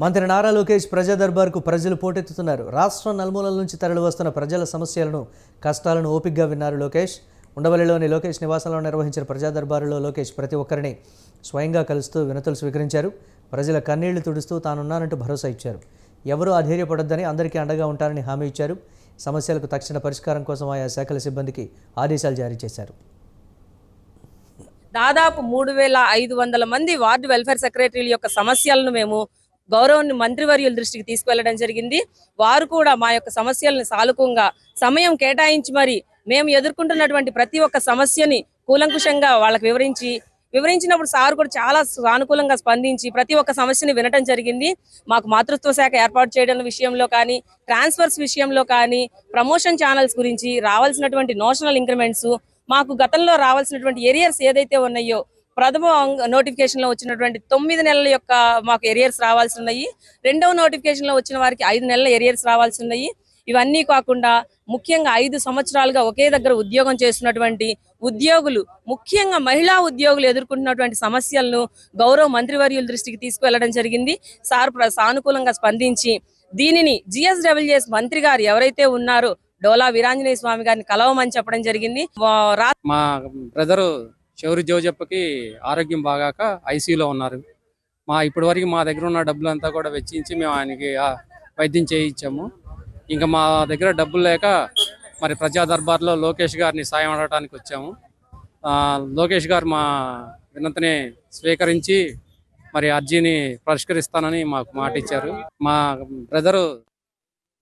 మంత్రి నారా లోకేష్ ప్రజా దర్బార్కు ప్రజలు పోటెత్తుతున్నారు. రాష్ట్రం నలుమూలల నుంచి తరలి వస్తున్న ప్రజల సమస్యలను కష్టాలను ఓపిగ్గా విన్నారు లోకేష్. ఉండవల్లిలోని లోకేష్ నివాసంలో నిర్వహించిన ప్రజా దర్బారులో లోకేష్ ప్రతి ఒక్కరిని స్వయంగా కలుస్తూ వినతులు స్వీకరించారు. ప్రజల కన్నీళ్ళు తుడుస్తూ తానున్నానంటూ భరోసా ఇచ్చారు. ఎవరూ అధైర్యపడొద్దని అందరికీ అండగా ఉంటారని హామీ ఇచ్చారు. సమస్యలకు తక్షణ పరిష్కారం కోసం ఆయా శాఖల సిబ్బందికి ఆదేశాలు జారీ చేశారు. దాదాపు మూడు వేల ఐదు వందల మంది వార్డు వెల్ఫేర్ సెక్రటరీల యొక్క సమస్యలను మేము గౌరవాన్ని మంత్రివర్యుల దృష్టికి తీసుకువెళ్ళడం జరిగింది. వారు కూడా మా యొక్క సమస్యలను సాలుకంగా సమయం కేటాయించి మరి మేము ఎదుర్కొంటున్నటువంటి ప్రతి ఒక్క సమస్యని కూలంకుషంగా వాళ్ళకి వివరించి వివరించినప్పుడు సార్ కూడా చాలా సానుకూలంగా స్పందించి ప్రతి ఒక్క సమస్యని వినటం జరిగింది. మాకు మాతృత్వ శాఖ ఏర్పాటు చేయడం విషయంలో కానీ ట్రాన్స్ఫర్స్ విషయంలో కానీ ప్రమోషన్ ఛానల్స్ గురించి రావాల్సినటువంటి నోషనల్ ఇంక్రిమెంట్స్ మాకు గతంలో రావాల్సినటువంటి ఏరియర్స్ ఏదైతే ఉన్నాయో ప్రథమ నోటిఫికేషన్లో వచ్చినటువంటి తొమ్మిది నెలల యొక్క మాకు ఎరియర్స్ రావాల్సి ఉన్నాయి. రెండవ నోటిఫికేషన్లో వచ్చిన వారికి ఐదు నెలల ఎరియర్స్ రావాల్సి ఉన్నాయి. ఇవన్నీ కాకుండా ముఖ్యంగా ఐదు సంవత్సరాలుగా ఒకే దగ్గర ఉద్యోగం చేస్తున్నటువంటి ఉద్యోగులు ముఖ్యంగా మహిళా ఉద్యోగులు ఎదుర్కొంటున్నటువంటి సమస్యలను గౌరవ మంత్రివర్యుల దృష్టికి తీసుకువెళ్ళడం జరిగింది. సార్ సానుకూలంగా స్పందించి దీనిని జిఎస్డబ్ల్యూఎస్ మంత్రి గారు ఎవరైతే ఉన్నారో డోలా వీరాంజనేయ స్వామి గారిని కలవమని చెప్పడం జరిగింది. మా బ్రదరు శౌరి జోజప్పకి ఆరోగ్యం బాగాక ఐసీయూలో ఉన్నారు. మా ఇప్పటి వరకు మా దగ్గర ఉన్న డబ్బులంతా కూడా వెచ్చించి మేము ఆయనకి వైద్యం చేయించాము. ఇంకా మా దగ్గర డబ్బులు లేక మరి ప్రజా దర్బార్లో లోకేష్ గారిని సాయం అడగడానికి వచ్చాము. ఆ, లోకేష్ గారు మా వినతిని స్వీకరించి మరి అర్జీని పరిష్కరిస్తానని మాకు మాట ఇచ్చారు మా బ్రదరు